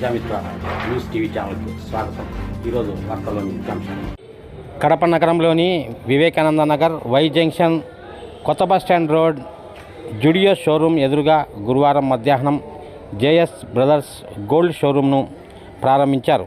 Prajamitra news TV ఛానల్కి స్వాగతం. ఈరోజు వార్తల్లోని ముఖ్యాంశాలు కడప నగరంలోని వివేకానంద నగర్ వై జంక్షన్ కొత్త bus stand road Zudio showroom ఎదురుగా గురువారం మధ్యాహ్నం జేఎస్ బ్రదర్స్ గోల్డ్ షోరూమ్ను ప్రారంభించారు.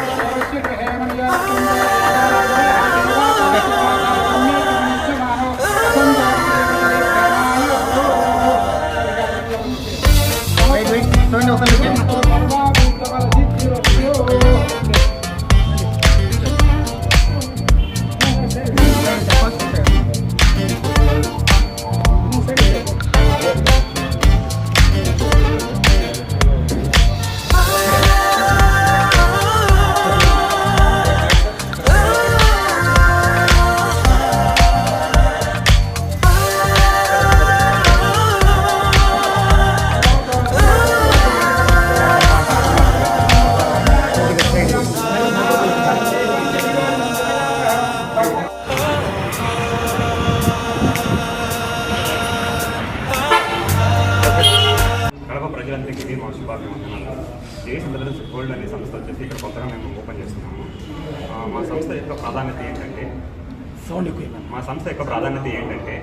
ప్రజలందరికీ ఇది మా శుభాభివందనాలు. జేఎస్ బ్రదర్స్ గోల్డ్ అనే సంస్థ వచ్చేసి ఇక్కడ కొత్తగా మేము ఓపెన్ చేస్తున్నాము. మా సంస్థ యొక్క ప్రాధాన్యత ఏంటంటే మా సంస్థ యొక్క ప్రాధాన్యత ఏంటంటే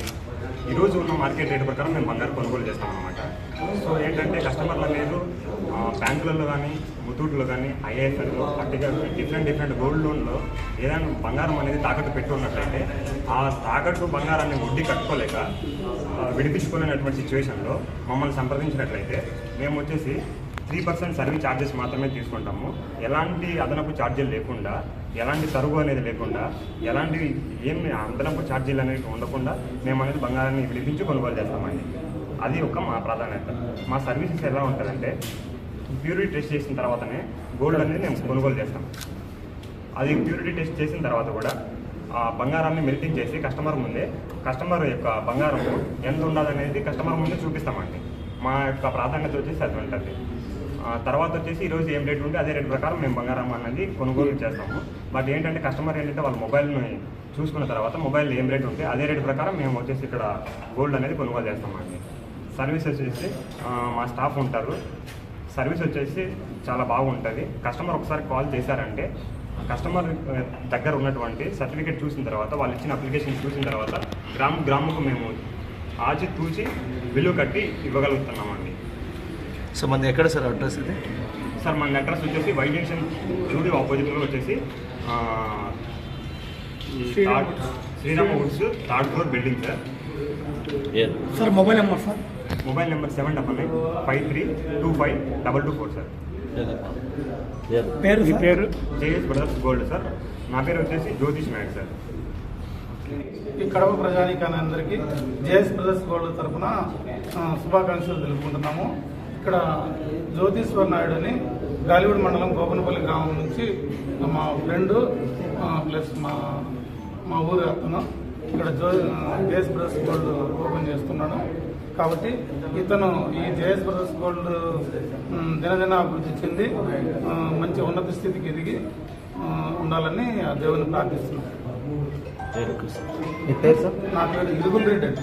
ఈరోజు ఉన్న మార్కెట్ రేట్ ప్రకారం మేము బంగారు కొనుగోలు చేస్తాం అనమాట సో ఏంటంటే కస్టమర్ల మీరు బ్యాంకులలో కానీ ముతూట్లో కానీ ఐఐఎఫ్ఎల్లో అట్టిగా డిఫరెంట్ డిఫరెంట్ గోల్డ్ లోన్లో ఏదైనా బంగారం అనేది తాకట్టు పెట్టుకున్నట్లయితే ఆ తాకట్టు బంగారాన్ని వడ్డీ కట్టుకోలేక విడిపించుకోలేనటువంటి సిచ్యువేషన్లో మమ్మల్ని సంప్రదించినట్లయితే మేము వచ్చేసి త్రీ పర్సెంట్ సర్వీస్ ఛార్జెస్ మాత్రమే తీసుకుంటాము. ఎలాంటి అదనపు ఛార్జీలు లేకుండా ఎలాంటి తరుగు అనేది లేకుండా ఎలాంటి ఏం అదనపు ఛార్జీలు అనేవి ఉండకుండా మేము అనేది బంగారాన్ని విడిపించి కొనుగోలు చేస్తామండి. అది ఒక మా ప్రాధాన్యత. మా సర్వీసెస్ ఎలా ఉంటుందంటే ప్యూరిటీ టెస్ట్ చేసిన తర్వాతనే గోల్డ్ అనేది మేము కొనుగోలు చేస్తాం. అది ప్యూరిటీ టెస్ట్ చేసిన తర్వాత కూడా ఆ బంగారాన్ని మెల్టింగ్ చేసి కస్టమర్ ముందే కస్టమర్ యొక్క బంగారం ఎంత ఉండాలనేది కస్టమర్ ముందే చూపిస్తామండి. మా యొక్క ప్రాధాన్యత వచ్చేసి అది ఉంటుంది తర్వాత వచ్చేసి ఈరోజు ఏం రేట్ ఉంటే అదే రేట్ ప్రకారం మేము బంగారం అనేది కొనుగోలు చేస్తాము. బట్ ఏంటంటే కస్టమర్ ఏంటంటే వాళ్ళ మొబైల్ని చూసుకున్న తర్వాత మొబైల్ ఏం రేట్ ఉంటే అదే రేట్ ప్రకారం మేము వచ్చేసి ఇక్కడ గోల్డ్ అనేది కొనుగోలు చేస్తామండి. సర్వీస్ వచ్చేసి మా స్టాఫ్ ఉంటారు. సర్వీస్ వచ్చేసి చాలా బాగుంటుంది. కస్టమర్ ఒకసారి కాల్ చేశారంటే కస్టమర్ దగ్గర ఉన్నటువంటి సర్టిఫికేట్ చూసిన తర్వాత వాళ్ళు ఇచ్చిన అప్లికేషన్ చూసిన తర్వాత గ్రామ గ్రాముకు మేము ఆచి తూచి విలువ కట్టి ఇవ్వగలుగుతున్నామండి. సో మనది ఎక్కడ సార్ అడ్రస్ ఇది? సార్ మన అడ్రస్ వచ్చేసి వై జంక్షన్ జూడియో ఆపోజిట్లో వచ్చేసి ఆ, ఈ third Srirama woods third floor building sir. Sir mobile number sir. Mobile number seven double nine five three two five double two four sir. పేరు మీ పేరు? JS brothers gold sir. నా పేరు వచ్చేసి జ్యోతిష్ నాయక్ సార్. ఈ కడప ప్రజానీకాన్ని అందరికీ జేఎస్ బ్రదర్స్ గోల్డ్ తరఫున శుభాకాంక్షలు తెలుపుకుంటున్నాము. ఇక్కడ జ్యోతీశ్వర్ నాయుడు అని గాలివీడ్ మండలం గోపనపల్లి గ్రామం నుంచి మా ఫ్రెండ్ ప్లస్ మా మా ఊరి అతను ఇక్కడ జో జేఎస్ బ్రదర్స్ గోల్డ్ ఓపెన్ చేస్తున్నాడు. కాబట్టి ఇతను ఈ జేఎస్ బ్రదర్స్ గోల్డ్ దినదిన అభివృద్ధి చెంది మంచి ఉన్నత స్థితికి ఎదిగి ఉండాలని ఆ దేవుని ప్రార్థిస్తున్నాను నా పేరు ఇరుగుండ్రెడ్డి అండి